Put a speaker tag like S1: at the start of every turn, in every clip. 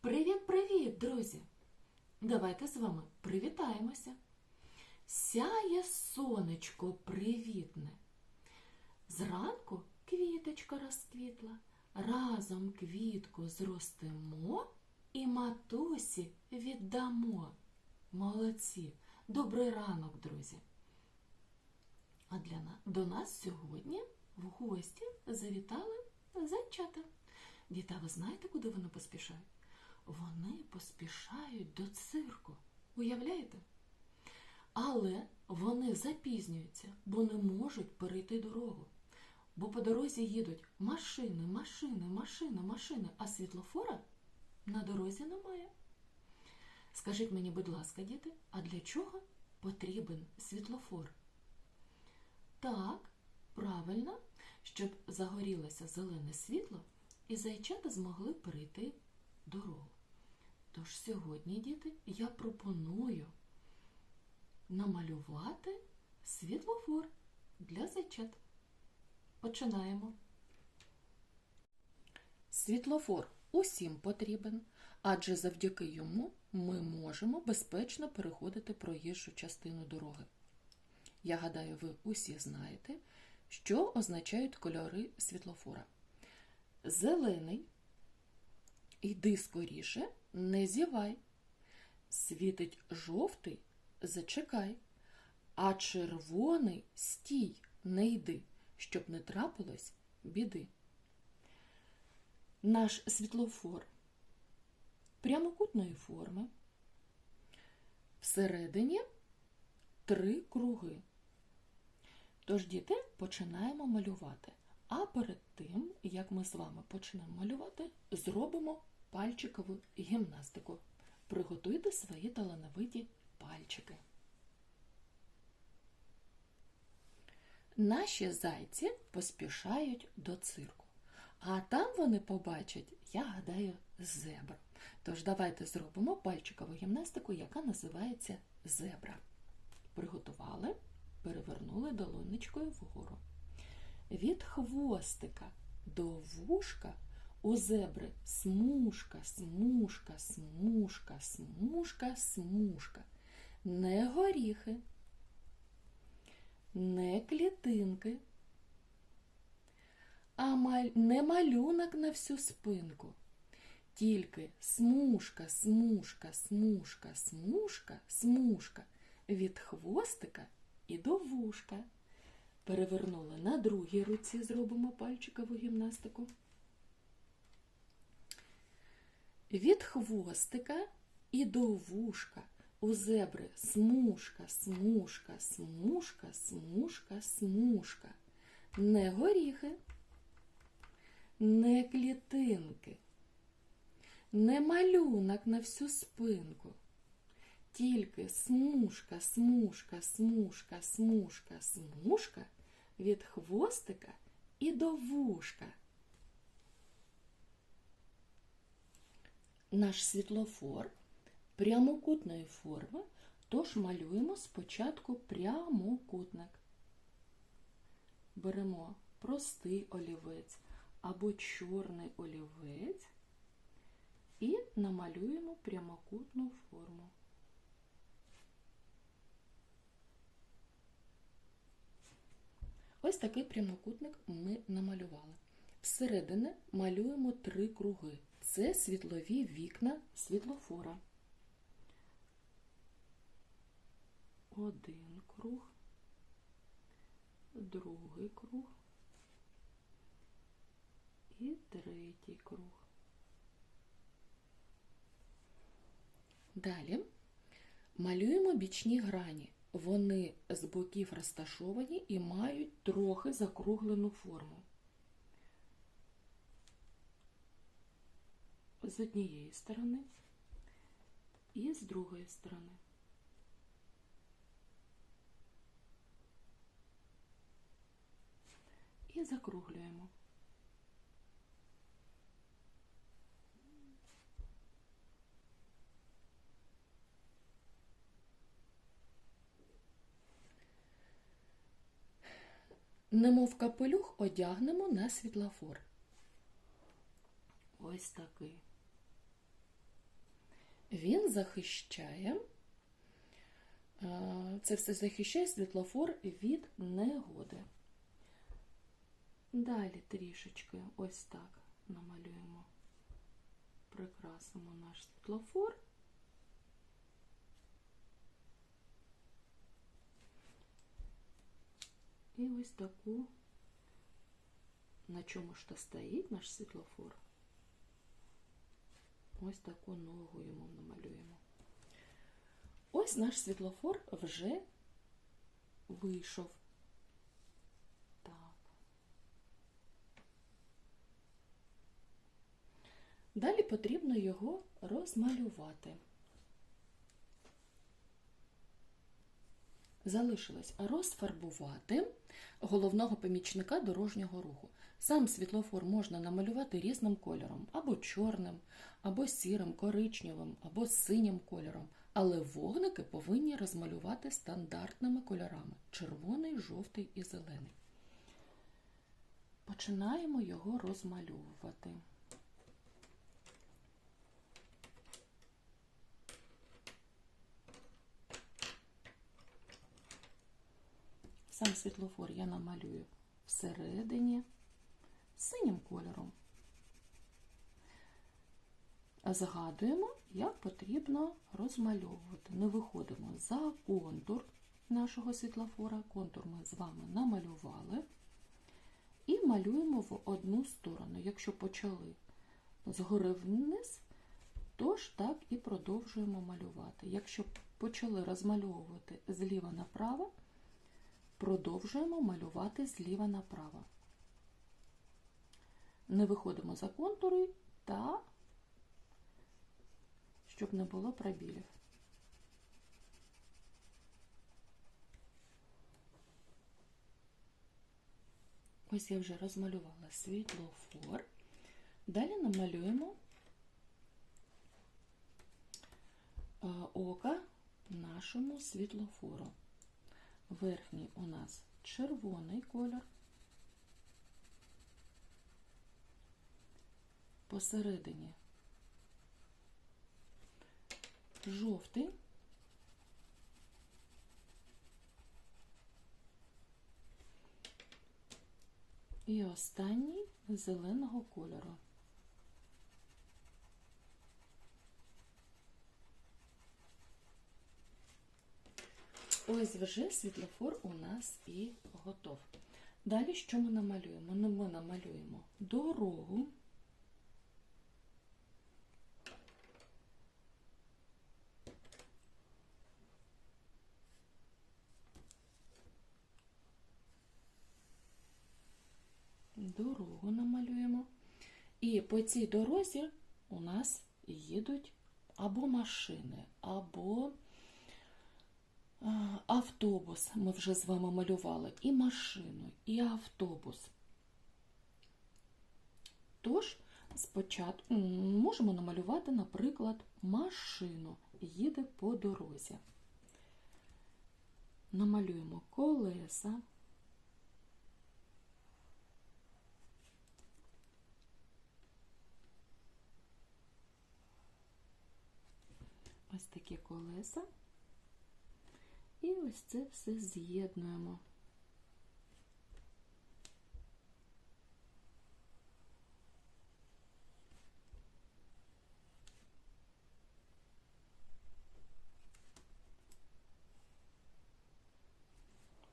S1: Привіт-привіт, друзі! Давайте з вами привітаємося. Сяє сонечко привітне. Зранку квіточка розквітла. Разом квітку зростимо і матусі віддамо. Молодці! Добрий ранок, друзі! А для на... до нас сьогодні в гості завітали зайчата. Діта, ви знаєте, куди вони поспішають? Вони поспішають до цирку. Уявляєте? Але вони запізнюються, бо не можуть перейти дорогу. Бо по дорозі їдуть машини, машини, машини, машини, а світлофора на дорозі немає. Скажіть мені, будь ласка, діти, а для чого потрібен світлофор? Так, правильно, щоб загорілося зелене світло і зайчата змогли перейти. Тож сьогодні, діти, я пропоную намалювати світлофор для зайчат. Починаємо. Світлофор усім потрібен, адже завдяки йому ми можемо безпечно переходити проїжджу частину дороги. Я гадаю, ви усі знаєте, що означають кольори світлофора. Зелений Йди скоріше, не зівай. Світить жовтий, зачекай, а червоний стій, не йди, щоб не трапилось біди. Наш світлофор прямокутної форми. Всередині три круги. Тож, діти, починаємо малювати. А перед тим, як ми з вами почнемо малювати, зробимо пальчикову гімнастику. Приготуйте свої талановиті пальчики. Наші зайці поспішають до цирку. А там вони побачать, я гадаю, зебр. Тож давайте зробимо пальчикову гімнастику, яка називається зебра. Приготували, перевернули долонечкою вгору. Від хвостика до вушка у зебри смужка, смужка, смужка, смужка, смужка. Не горіхи, не клітинки, а маль... не малюнок на всю спинку. Тільки смужка, смужка, смужка, смужка, смужка від хвостика і до вушка. Перевернули на другій руці, зробимо пальчикову гімнастику. Від хвостика і до вушка у зебри смужка, смужка, смужка, смужка, смужка. Не горіхи, не клітинки, не малюнок на всю спинку. Тільки смужка, смужка, смужка, смужка, смужка від хвостика і до вушка. Наш світлофор прямокутної форми, тож малюємо спочатку прямокутник. Беремо простий олівець або чорний олівець і намалюємо прямокутну форму. Ось такий прямокутник ми намалювали. Всередині малюємо три круги. Це світлові вікна світлофора. Один круг, другий круг і третій круг. Далі малюємо бічні грані. Вони з боків розташовані і мають трохи закруглену форму. З однієї сторони і з другої сторони. І закруглюємо. Немов капелюх одягнемо на світлофор. Ось такий. Він захищає, е, це все захищає світлофор від негоди. Далі трішечки ось так намалюємо, прикрасимо наш світлофор. І ось таку, на чому ж то стоїть наш світлофор. Ось таку ногу йому намалюємо. Ось наш світлофор вже вийшов. Так. Далі потрібно його розмалювати. Залишилось розфарбувати головного помічника дорожнього руху. Сам світлофор можна намалювати різним кольором, або чорним, або сірим, коричневим, або синім кольором. Але вогники повинні розмалювати стандартними кольорами червоний, жовтий і зелений. Починаємо його розмальовувати. Сам світлофор я намалюю всередині синім кольором. Згадуємо, як потрібно розмальовувати. Не виходимо за контур нашого світлофора. Контур ми з вами намалювали. І малюємо в одну сторону. Якщо почали згори вниз, то ж так і продовжуємо малювати. Якщо почали розмальовувати зліва направо, продовжуємо малювати зліва направо. Не виходимо за контури та щоб не було пробілів. Ось я вже розмалювала світлофор. Далі намалюємо ока нашому світлофору. Верхній у нас червоний колір, посередині жовтий, і останній зеленого кольору. Ось вже світлофор у нас і готов. Далі що ми намалюємо? Ну, Ми намалюємо дорогу. Дорогу намалюємо. І по цій дорозі у нас їдуть або машини, або автобус. Ми вже з вами малювали і машину, і автобус. Тож, спочатку можемо намалювати, наприклад, машину їде по дорозі. Намалюємо колеса. Ось такі колеса. І ось це все з'єднуємо.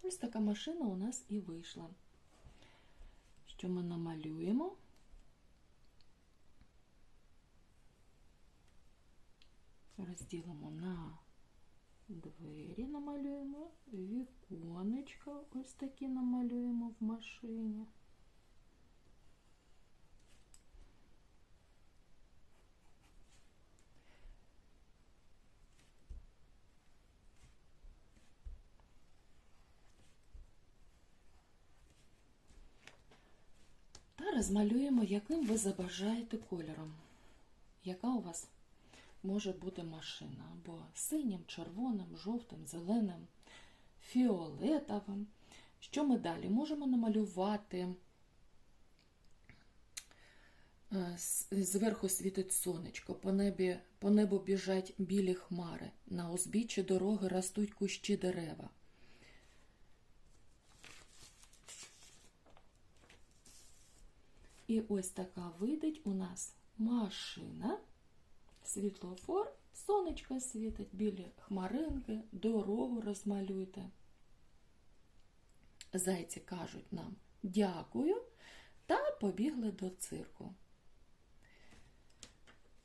S1: Ось така машина у нас і вийшла. Що ми намалюємо? Розділимо на двері, намалюємо, віконечка ось такі намалюємо в машині. Та розмалюємо, яким ви забажаєте кольором. Яка у вас може бути машина або синім, червоним, жовтим, зеленим, фіолетовим. Що ми далі? Можемо намалювати Е, Зверху світить сонечко, по, небі, по небу біжать білі хмари, на узбіччі дороги ростуть кущі дерева. І ось така вийде у нас машина, світлофор, сонечко світить, білі хмаринки, дорогу розмалюйте. Зайці кажуть нам дякую та побігли до цирку.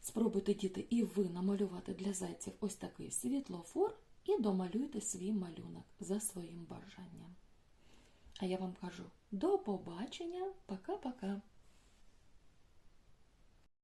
S1: Спробуйте, діти, і ви намалювати для зайців ось такий світлофор і домалюйте свій малюнок за своїм бажанням. А я вам кажу до побачення, пока-пока.